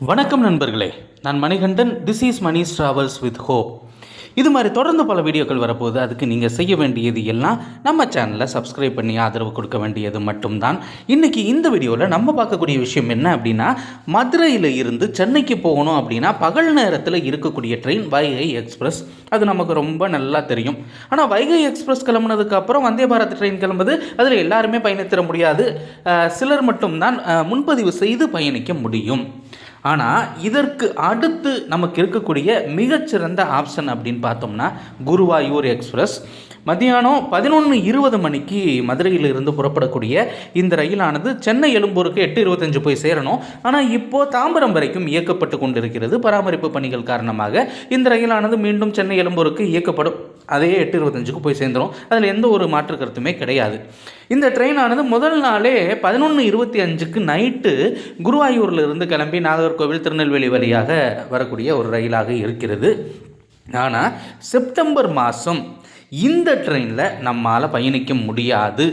வணக்கம் நண்பர்களே. நான் Manikandan this is Mani's travels with hope இது மாதிரி தொடர்ந்து பல வீடியோக்கள் வரப்போகுது. அதுக்கு நீங்கள் செய்ய வேண்டியது எல்லாம் நம்ம சேனலை சப்ஸ்கிரைப் பண்ணி ஆதரவு கொடுக்க வேண்டியது மட்டும்தான். இன்றைக்கி இந்த வீடியோவில் நம்ம பார்க்கக்கூடிய விஷயம் என்ன அப்படின்னா மதுரையில் இருந்து சென்னைக்கு போகணும் அப்படின்னா பகல் நேரத்தில் இருக்கக்கூடிய ட்ரெயின் வைகை எக்ஸ்பிரஸ் அது நமக்கு ரொம்ப நல்லா தெரியும். ஆனால் வைகை எக்ஸ்பிரஸ் கிளம்புனதுக்கு அப்புறம் வந்தே பாரத் ட்ரெயின் கிளம்புது. அதில் எல்லாருமே பயணித்திட முடியாது. சிலர் மட்டும்தான் முன்பதிவு செய்து பயணிக்க முடியும். ஆனால் இதற்கு அடுத்து நமக்கு இருக்கக்கூடிய மிகச்சிறந்த ஆப்ஷன் அப்படின்னு பார்த்தோம்னா குருவாயூர் எக்ஸ்பிரஸ் மத்தியானம் பதினொன்று இருபது மணிக்கு மதுரையிலிருந்து புறப்படக்கூடிய இந்த ரயிலானது சென்னை எழும்பூருக்கு எட்டு இருபத்தஞ்சு போய் சேரணும். ஆனால் இப்போது தாம்பரம் வரைக்கும் இயக்கப்பட்டு கொண்டிருக்கிறது. பராமரிப்பு பணிகள் காரணமாக இந்த ரயிலானது மீண்டும் சென்னை எழும்பூருக்கு இயக்கப்படும். அதே எட்டு இருபத்தஞ்சுக்கு போய் சேர்ந்துடும் அதில் எந்த ஒரு மாற்று கருத்துமே கிடையாது. இந்த ட்ரெயினானது முதல் நாளே பதினொன்று இருபத்தி அஞ்சுக்கு நைட்டு குருவாயூரில் இருந்து கிளம்பி நாகர்கோவில் திருநெல்வேலி வழியாக வரக்கூடிய ஒரு ரயிலாக இருக்கிறது. ஆனால் செப்டம்பர் மாதம் இந்த ட்ரெயினில் நம்மால் பயணிக்க முடியாது.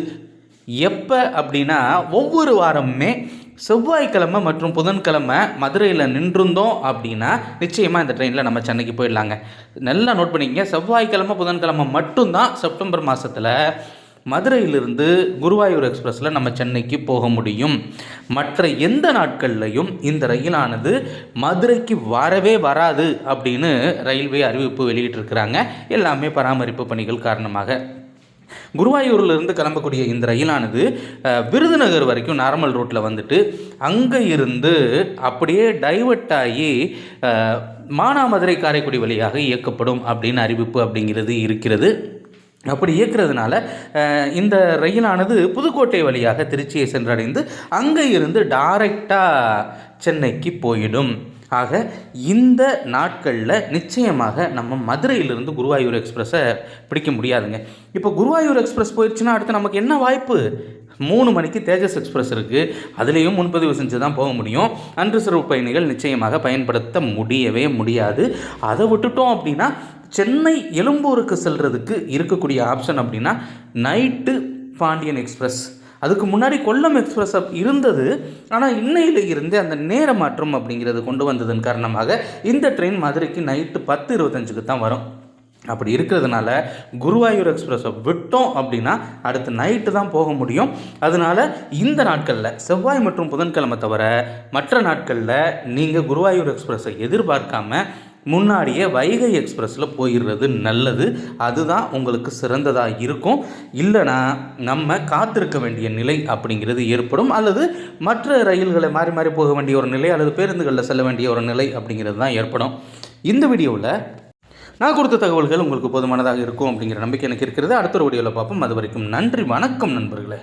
எப்போ அப்படின்னா ஒவ்வொரு வாரமுமே செவ்வாய்க்கிழமை மற்றும் புதன்கிழமை மதுரையில் நின்றிருந்தோம் அப்படின்னா நிச்சயமாக இந்த ட்ரெயினில் நம்ம சென்னைக்கு போயிடலாங்க. நல்லா நோட் பண்ணிக்கங்க செவ்வாய்க்கிழமை புதன்கிழமை மட்டும்தான் செப்டம்பர் மாதத்தில் மதுரையிலிருந்து குருவாயூர் எக்ஸ்பிரஸில் நம்ம சென்னைக்கு போக முடியும். மற்ற எந்த நாட்கள்லையும் இந்த ரயிலானது மதுரைக்கு வரவே வராது அப்படின்னு ரயில்வே அறிவிப்பு வெளியிட்டிருக்கிறாங்க. எல்லாமே பராமரிப்பு பணிகள் காரணமாக. குருவாயூர்லேருந்து கிளம்பக்கூடிய இந்த ரயிலானது விருதுநகர் வரைக்கும் நார்மல் ரூட்டில் வந்துட்டு அங்கே இருந்து அப்படியே டைவர்ட் ஆகி மானாமதுரை காரைக்குடி வழியாக இயக்கப்படும் அப்படின்னு அறிவிப்பு அப்படிங்கிறது இருக்கிறது. அப்படி இயக்கிறதுனால இந்த ரயிலானது புதுக்கோட்டை வழியாக திருச்சியை சென்றடைந்து அங்கே இருந்து டைரெக்டாக சென்னைக்கு போயிடும். ஆக இந்த நாட்களில் நிச்சயமாக நம்ம மதுரையிலிருந்து குருவாயூர் எக்ஸ்பிரஸை பிடிக்க முடியாதுங்க. இப்போ குருவாயூர் எக்ஸ்பிரஸ் போயிடுச்சுன்னா அடுத்து நமக்கு என்ன வாய்ப்பு? மூணு மணிக்கு தேஜஸ் எக்ஸ்பிரஸ் இருக்குது அதுலேயும் முன்பதிவு செஞ்சு தான் போக முடியும். அன்ரிசர்வ் பயணிகள் நிச்சயமாக பயன்படுத்த முடியவே முடியாது. அதை விட்டுட்டோம் அப்படின்னா சென்னை எழும்பூருக்கு செல்கிறதுக்கு இருக்கக்கூடிய ஆப்ஷன் அப்படின்னா நைட்டு பாண்டியன் எக்ஸ்பிரஸ். அதுக்கு முன்னாடி கொல்லம் எக்ஸ்பிரஸ் அப் இருந்தது ஆனால் இன்னையில் இருந்தே அந்த நேர மாற்றம் அப்படிங்கிறது கொண்டு வந்ததன் காரணமாக இந்த ட்ரெயின் மதுரைக்கு நைட்டு பத்து இருபத்தஞ்சுக்கு தான் வரும். அப்படி இருக்கிறதுனால குருவாயூர் எக்ஸ்பிரஸை விட்டோம் அப்படின்னா அடுத்து நைட்டு தான் போக முடியும். அதனால் இந்த நாட்களில் செவ்வாய் மற்றும் புதன்கிழமை தவிர மற்ற நாட்களில் நீங்கள் குருவாயூர் எக்ஸ்பிரஸை எதிர்பார்க்காம முன்னாடியே வைகை எக்ஸ்பிரஸில் போயிடுறது நல்லது. அதுதான் உங்களுக்கு சிறந்ததாக இருக்கும். இல்லைனா நம்ம காத்திருக்க வேண்டிய நிலை அப்படிங்கிறது ஏற்படும். அல்லது மற்ற ரயில்களை மாறி மாறி போக வேண்டிய ஒரு நிலை அல்லது பேருந்துகளில் செல்ல வேண்டிய ஒரு நிலை அப்படிங்கிறது தான் ஏற்படும். இந்த வீடியோவில் நான் கொடுத்த தகவல்கள் உங்களுக்கு போதுமானதாக இருக்கும் அப்படிங்கிற நம்பிக்கை எனக்கு இருக்கிறது. அடுத்த ஒரு வீடியோவில் பார்ப்போம். அது வரைக்கும் நன்றி வணக்கம் நண்பர்களே.